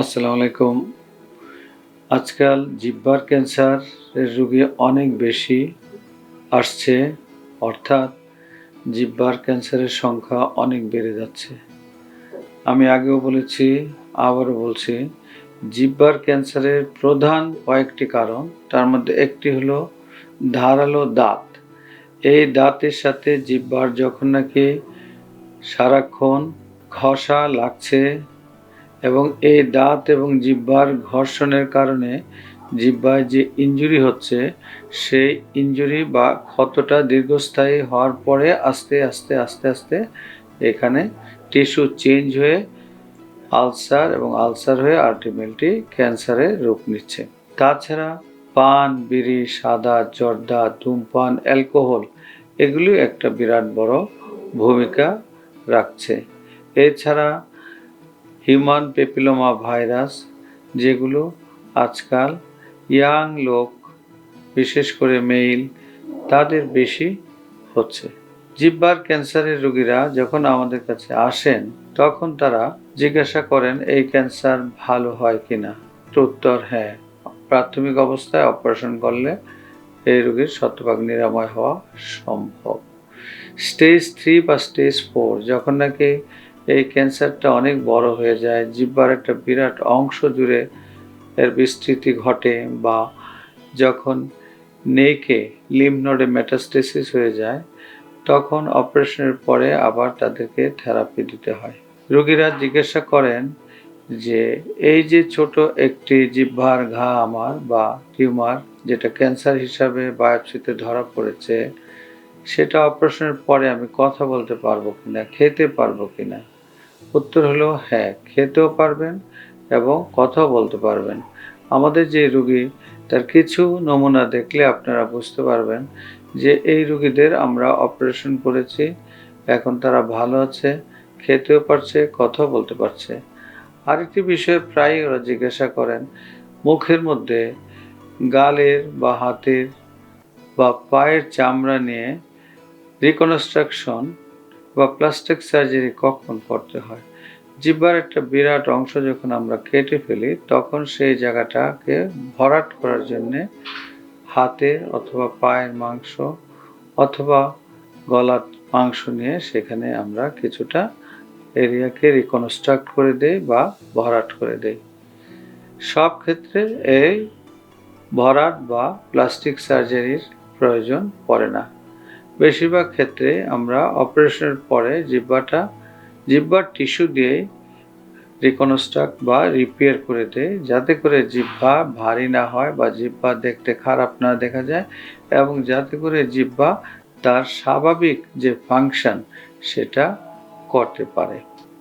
আসসালামু আলাইকুম। আজকাল জিব্বার ক্যান্সারের রোগী অনেক বেশি আসছে, অর্থাৎ জিব্বার ক্যান্সারের সংখ্যা অনেক বেড়ে যাচ্ছে। আমি আগেও বলেছি, আবারও বলছি, জিব্বার ক্যান্সারের প্রধান কয়েকটি কারণ, তার মধ্যে একটি হলো ধারালো দাঁত। এই দাঁতের সাথে জিব্বার যখন নাকি সারাক্ষণ ঘষা লাগছে এবং এই দাঁত এবং জিহ্বার ঘর্ষণের কারণে জিহ্বায় যে ইনজুরি হচ্ছে, সেই ইনজুরি বা ক্ষতটা দীর্ঘস্থায়ী হওয়ার পরে আস্তে আস্তে আস্তে আস্তে এখানে টিস্যু চেঞ্জ হয়ে আলসার এবং আলসার হয়ে আলটিমেটলি ক্যান্সারের রূপ নিচ্ছে। তাছাড়া পান, বিড়ি, সাদা, জর্দা, ধূমপান, অ্যালকোহল এগুলি একটা বিরাট বড় ভূমিকা রাখছে। এছাড়া হিউম্যান পেপিলোমা ভাইরাস যেগুলো আজকাল ইয়াং লোক, বিশেষ করে মেইল তাদের বেশি হচ্ছে। জিব্বার ক্যান্সারের রোগীরা যখন আমাদের কাছে আসেন, তখন তারা জিজ্ঞাসা করেন, এই ক্যান্সার ভালো হয় কিনা? তো উত্তর হ্যাঁ প্রাথমিক অবস্থায় অপারেশন করলে এই রোগীর শতভাগ নিরাময় হওয়া সম্ভব। স্টেজ থ্রি বা স্টেজ ফোর, যখন নাকি এই ক্যান্সারটা অনেক বড় হয়ে যায়। জিব্বার একটা বিরাট অংশ জুড়ে এর বিস্তৃতি ঘটে বা যখন নেকে লিম্ফ নোডে মেটাস্টেসিস হয়ে যায়, তখন অপারেশনের পরে আবার তাদেরকে থেরাপি দিতে হয়। রোগীরা জিজ্ঞাসা করেন যে, এই যে ছোট একটি জিহ্বার ঘা আমার বা টিউমার, যেটা ক্যান্সার হিসাবে বায়োপসিতে ধরা পড়েছে, সেটা অপারেশনের পরে আমি কথা বলতে পারব কিনা, খেতে পারব কিনা? উত্তর হলো হ্যাঁ খেতেও পারবেন এবং কথাও বলতে পারবেন। আমাদের যে রুগী, তার কিছু নমুনা দেখলে আপনারা বুঝতে পারবেন যে এই রুগীদের আমরা অপারেশন করেছি, এখন তারা ভালো আছে, খেতেও পারছে, কথাও বলতে পারছে। আরেকটি বিষয় প্রায় ওরা জিজ্ঞাসা করেন, মুখের মধ্যে গালের বা হাতের বা পায়ের চামড়া নিয়ে রিকনস্ট্রাকশন বা প্লাস্টিক সার্জারি কখন করতে হয়? জিব্বার একটা বিরাট অংশ যখন আমরা কেটে ফেলি, তখন সেই জায়গাটাকে ভরাট করার জন্যে হাতের অথবা পায়ের মাংস অথবা গলার মাংস নিয়ে সেখানে আমরা কিছুটা এরিয়াকে রিকনস্ট্রাক্ট করে দেই বা ভরাট করে দেই। সব ক্ষেত্রে এই ভরাট বা প্লাস্টিক সার্জারির প্রয়োজন পড়ে না। বেশিরভাগ ক্ষেত্রে আমরা অপারেশনের পরে জিব্বাটা, জিব্বার টিস্যু দিয়ে রিকনস্ট্রাক্ট বা রিপেয়ার করে দেয় যাতে করে জিব্বা ভারী না হয় বা জিব্বা দেখতে খারাপ না দেখা যায় এবং যাতে করে জিব্বা তার স্বাভাবিক যে ফাংশন সেটা করতে পারে।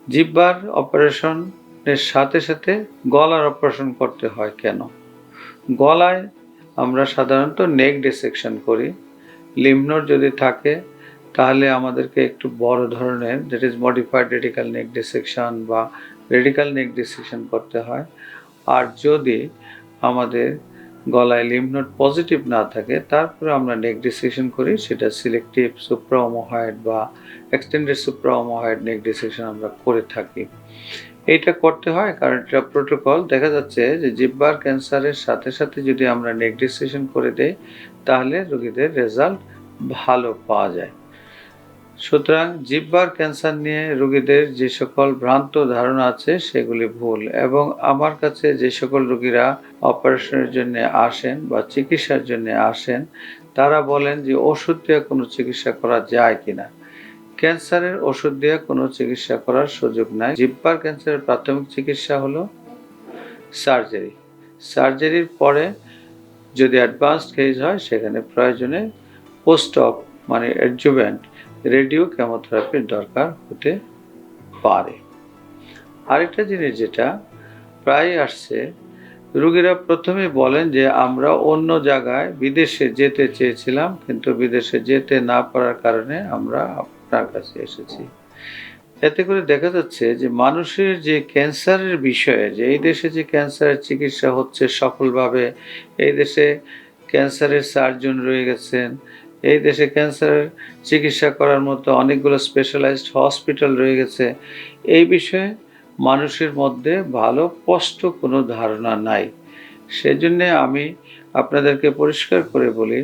জিব্বার অপারেশনের সাথে সাথে গলার অপারেশন করতে হয় কেন? গলায় আমরা সাধারণত নেক ডিসেকশন করি। লিমনোড যদি থাকে, তাহলে আমাদেরকে একটু বড় ধরনের that is modified radical neck dissection বা রেডিক্যাল নেক ডিসেকশন করতে হয়। আর যদি আমাদের গলায় লিমনোড পজিটিভ না থাকে, তারপরে আমরা নেক ডিসেকশন করি, সেটা সিলেক্টিভ সুপ্রাওমোহাইড বা এক্সটেন্ডেড সুপ্রাওমোহাইড নেক ডিসেকশন আমরা করে থাকি। এইটা করতে হয়, কারণ এটা প্রোটোকল দেখা যাচ্ছে যে জিব্বার ক্যান্সারের সাথে সাথে যদি আমরা নেক ডিসেকশন করে দেই, তাহলে রোগীদের রেজাল্ট ভালো পাওয়া যায়। সুতরাং জিব্বার ক্যান্সার নিয়ে রোগীদের যে সকল ভ্রান্ত ধারণা আছে, সেগুলি ভুল। এবং আমার কাছে যে সকল রোগীরা অপারেশনের জন্য আসেন বা চিকিৎসার জন্য আসেন, তারা বলেন যে ওষুধ দিয়ে কোনো চিকিৎসা করা যায় কিনা। ক্যান্সারের ওষুধ দিয়ে কোনো চিকিৎসা করার সুযোগ নাই। জিব্বার ক্যান্সারের প্রাথমিক চিকিৎসা হলো সার্জারি। সার্জারির পরে যদি অ্যাডভান্সড কেস হয়, সেখানে প্রয়োজনে পোস্ট অপ মানে অ্যাডজুভেন্ট রেডিও কেমোথেরাপির দরকার হতে পারে। আরেকটা জিনিস যেটা প্রায় আসছে রুগীরা প্রথমে বলেন যে, আমরা অন্য জায়গায় বিদেশে যেতে চেয়েছিলাম, কিন্তু বিদেশে যেতে না পারার কারণে আমরা আপনার কাছে এসেছি। এতে করে দেখা যাচ্ছে যে, মানুষের যে ক্যান্সারের বিষয়ে, যে এই দেশে যে ক্যান্সারের চিকিৎসা হচ্ছে সফলভাবে, এই দেশে ক্যান্সারের সার্জন রয়ে গেছেন, এই দেশে ক্যান্সারের চিকিৎসা করার মতো অনেকগুলো স্পেশালাইজড হসপিটাল রয়ে গেছে, এই বিষয়ে মানুষের মধ্যে ভালো, স্পষ্ট কোনো ধারণা নাই। সেজন্যে আমি আপনাদেরকে পরিষ্কার করে বলি,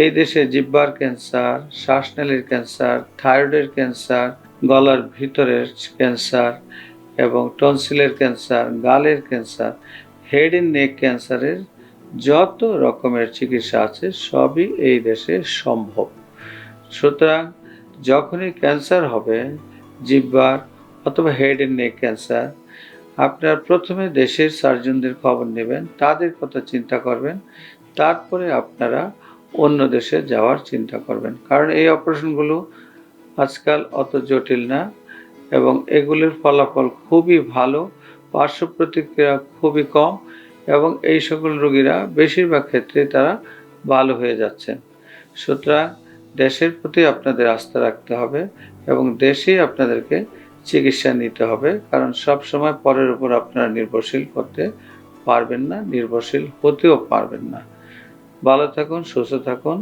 এই দেশে জিব্বার ক্যান্সার, শ্বাসনালীর ক্যান্সার, থাইরয়েডের ক্যান্সার, গলার ভিতরের ক্যান্সার এবং টনসিলের ক্যান্সার, গালের ক্যান্সার, হেড এন্ড নেক ক্যান্সারের যত রকমের চিকিৎসা আছে সবই এই দেশে সম্ভব। সুতরাং যখনই ক্যান্সার হবে, জিব্বার অথবা হেড এন্ড নেক ক্যান্সার আপনার প্রথমে দেশের সার্জনদের খবর নেবেন, তাদের কথা চিন্তা করবেন, তারপরে আপনারা অন্য দেশে যাওয়ার চিন্তা করবেন। কারণ এই অপারেশনগুলো আজকাল অত জটিল না এবং এগুলির ফলাফল খুবই ভালো, পার্শ্ব প্রতিক্রিয়া খুবই কম এবং এই সকল রোগীরা বেশিরভাগ ক্ষেত্রে তারা ভালো হয়ে যাচ্ছেন সুতরাং দেশের প্রতি আপনাদের আস্থা রাখতে হবে এবং দেশেই আপনাদেরকে চিকিৎসা নিতে হবে, কারণ সব সময় পরের উপর আপনারা নির্ভরশীল করতে পারবেন না, নির্ভরশীল হতেও পারবেন না। ভালো থাকুন, সুস্থ থাকুন।